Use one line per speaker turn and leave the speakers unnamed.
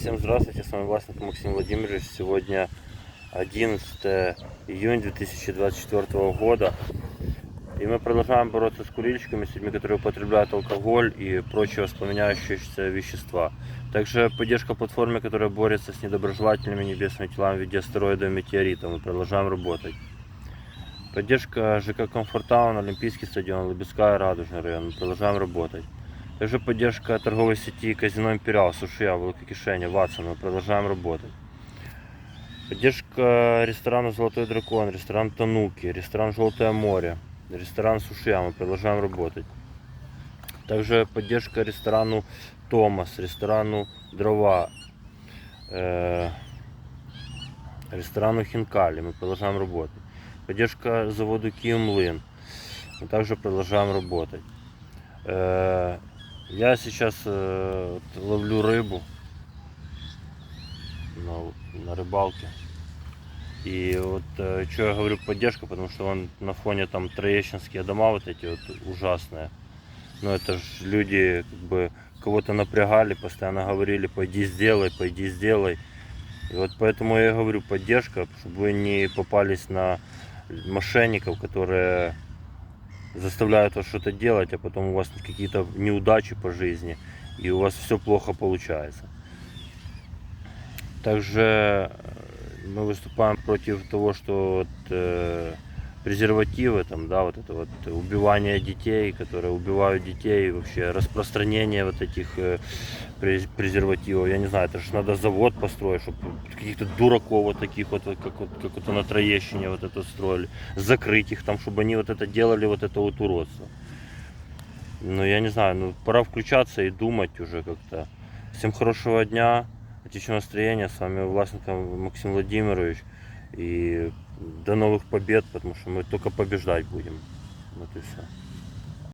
Всем здравствуйте, с вами Власенко Максим Владимирович. Сегодня 11 июня 2024 года. И мы продолжаем бороться с курильщиками, с людьми, которые употребляют алкоголь и прочие воспламеняющиеся вещества. Также поддержка платформе, которая борется с недоброжелательными небесными телами в виде астероидов и метеоритов. Мы продолжаем работать. Поддержка ЖК Комфортаун, Олимпийский стадион, Лыбецкая, Радужный район. Мы продолжаем работать. Также поддержка торговой сети казино Империал, Сушия, Великокишеня, Ватсон. Мы продолжаем работать. Поддержка ресторана Золотой дракон, ресторан Тануки, ресторан Желтое море, ресторан Сушия. Мы продолжаем работать. Также поддержка ресторану Томас, ресторану Дрова, э, ресторану Хинкали. Мы продолжаем работать. Поддержка заводу Киевмлын. Мы также продолжаем работать. Э, Я сейчас э, ловлю рыбу на, на рыбалке. И вот что я говорю поддержка, потому что он на фоне там троещинские дома вот эти вот ужасные. Но это же люди как бы кого-то напрягали, постоянно говорили, пойди сделай, пойди сделай. И вот поэтому я говорю поддержка, чтобы вы не попались на мошенников, которые заставляют вас что-то делать, а потом у вас какие-то неудачи по жизни, и у вас все плохо получается. Также э, мы выступаем против того, что вот, э, презервативы, там, да, вот это вот убивание детей, которые убивают детей, вообще распространение вот этих э, през- презервативов. Я не знаю, это же надо завод построить, чтобы каких-то дураков вот таких вот, как вот, как вот на Троещине вот это строили, закрыть их там, чтобы они вот это делали, вот это вот уродство. Ну, я не знаю, ну, пора включаться и думать уже как-то. Всем хорошего дня, отличного настроения. С вами Власенко Максим Владимирович. И до новых побед, потому что мы только побеждать будем. Вот и все.